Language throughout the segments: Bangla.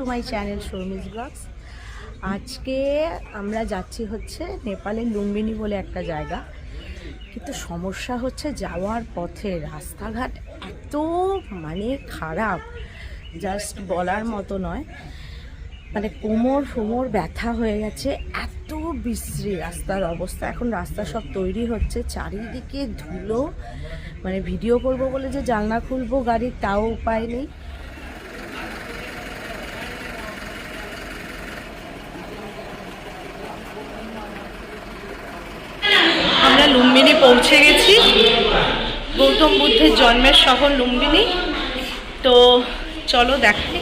To my channel Sharmi's vlogs. আজকে আমরা যাচ্ছি হচ্ছে নেপালের লুম্বিনী বলে একটা জায়গা। কিন্তু সমস্যা হচ্ছে যাওয়ার পথে রাস্তাঘাট এত মানে খারাপ জাস্ট বলার মতো নয়। মানে কোমর ফোমর ব্যথা হয়ে গেছে, এত বিশ্রী রাস্তার অবস্থা। এখন রাস্তা সব তৈরি হচ্ছে, চারিদিকে ধুলো। মানে ভিডিও করব বলে যে জানলা খুলবো গাড়ির তাও উপায় নেই। আমরা লুম্বিনী পৌঁছে গেছি। গৌতম বুদ্ধের জন্মের শহর লুম্বিনী। তো চলো দেখাই।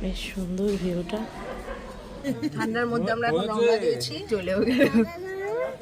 বেশ সুন্দর ঠান্ডার মধ্যে আমরা এখন রওনা দিয়েছি। চলেও গেল।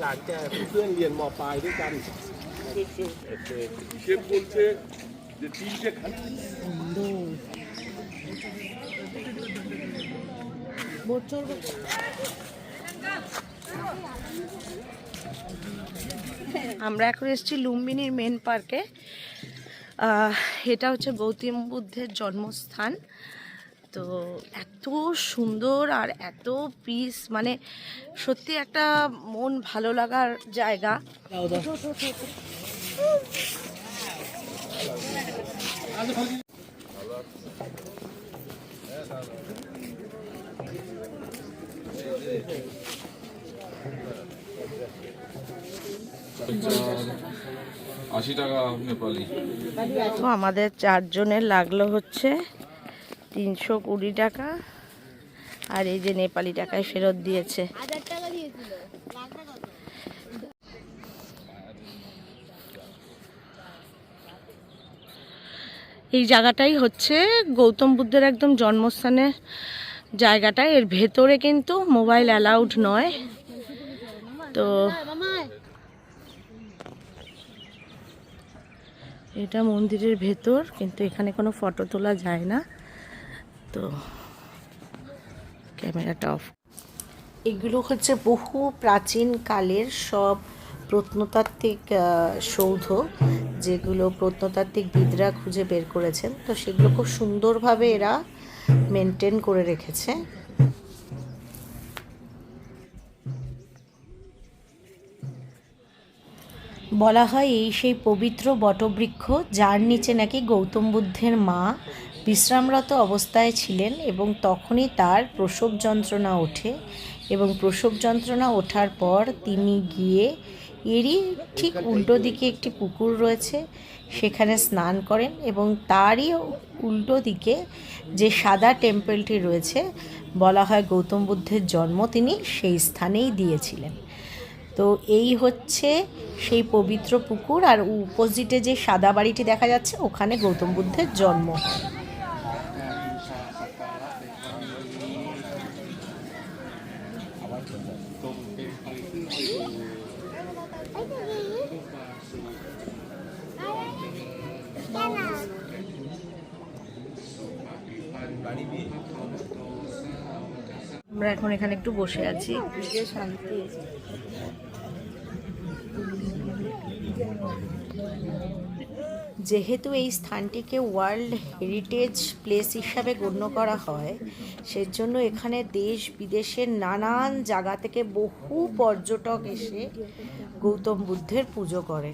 หลานแกเป็นเพื่อนเรียนมปลายด้วยกันসে বলছে যে তিনটে খালি আমরা এখন এসেছি লুম্বিনীর মেন পার্কে এটা হচ্ছে গৌতম বুদ্ধের জন্মস্থান তো এত সুন্দর আর এত পিস মানে সত্যি একটা মন ভালো লাগার জায়গা। আশি টাকা নেপালি। তো আমাদের চারজনের লাগল হচ্ছে তিনশো কুড়ি টাকা। আর এই যে নেপালি টাকায় ফেরত দিয়েছে। এই জায়গাটাই হচ্ছে গৌতম বুদ্ধের একদম জন্মস্থানের জায়গাটা এর ভেতরে কিন্তু মোবাইল অ্যালাউড নয়। তো এটা মন্দিরের ভেতর, কিন্তু এখানে কোনো ফটো তোলা যায় না। তো ক্যামেরাটা অফ এগুলো হচ্ছে বহু প্রাচীন কালের সব প্রত্নতাত্ত্বিক সৌধ যেগুলো প্রত্নতাত্ত্বিক প্রত্নতাত্ত্বিকবিদরা খুঁজে বের করেছেন। তো সেগুলো খুব সুন্দরভাবে এরা মেনটেন করে রেখেছে। বলা হয় এই সেই পবিত্র বটবৃক্ষ, যার নিচে নাকি গৌতম বুদ্ধের মা বিশ্রামরত অবস্থায় ছিলেন এবং তখনই তার প্রসব যন্ত্রণা ওঠে এবং প্রসব যন্ত্রণা ওঠার পর তিনি গিয়ে এরই ঠিক উল্টো দিকে একটি পুকুর রয়েছে, সেখানে স্নান করেন এবং তারই উল্টো দিকে যে সাদা টেম্পলটি রয়েছে, বলা হয় গৌতম বুদ্ধের জন্ম, তিনি সেই স্থানেই দিয়েছিলেন। তো এই হচ্ছে সেই পবিত্র পুকুর আর উপোজিটে যে সাদা বাড়িটি দেখা যাচ্ছে, ওখানে গৌতম বুদ্ধের জন্ম। আমরা এখন এখানে একটু বসে আছি। শান্তি যেহেতু এই স্থানটিকে ওয়ার্ল্ড হেরিটেজ প্লেস হিসাবে গণ্য করা হয় সেজন্য এখানে দেশ বিদেশের নানান জায়গা থেকে বহু পর্যটক এসে গৌতম বুদ্ধের পুজো করে।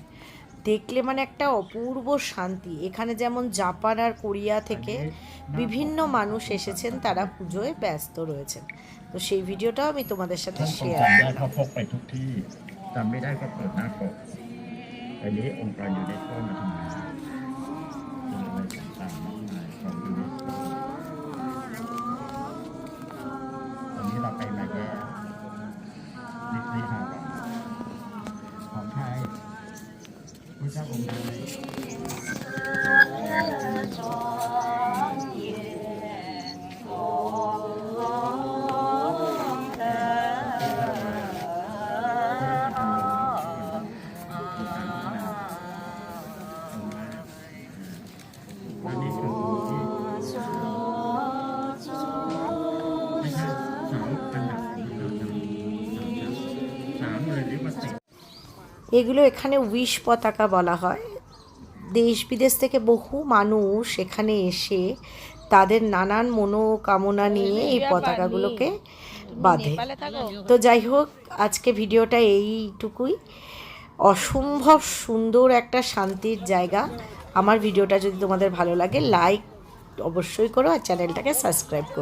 দেখলে মানে একটা অপূর্ব শান্তি। এখানে যেমন জাপান আর কোরিয়া থেকে বিভিন্ন মানুষ এসেছেন তারা পুজোয় ব্যস্ত রয়েছেন। তো সেই ভিডিওটাও আমি তোমাদের সাথে শেয়ার จำ ไปนี้องค์การยู่ในข้อมาทำงานไรต่างๆ এগুলো এখানে উইশ পতাকা বলা হয়। দেশ বিদেশ থেকে বহু মানুষ এখানে এসে তাদের নানান মনোকামনা নিয়ে এই পতাকাগুলোকে বাঁধে। তো যাই হোক আজকে ভিডিওটা এইটুকুই। অসম্ভব সুন্দর একটা শান্তির জায়গা। আমার ভিডিওটা যদি তোমাদের ভালো লাগে লাইক অবশ্যই করো আর চ্যানেলটাকে সাবস্ক্রাইব করো।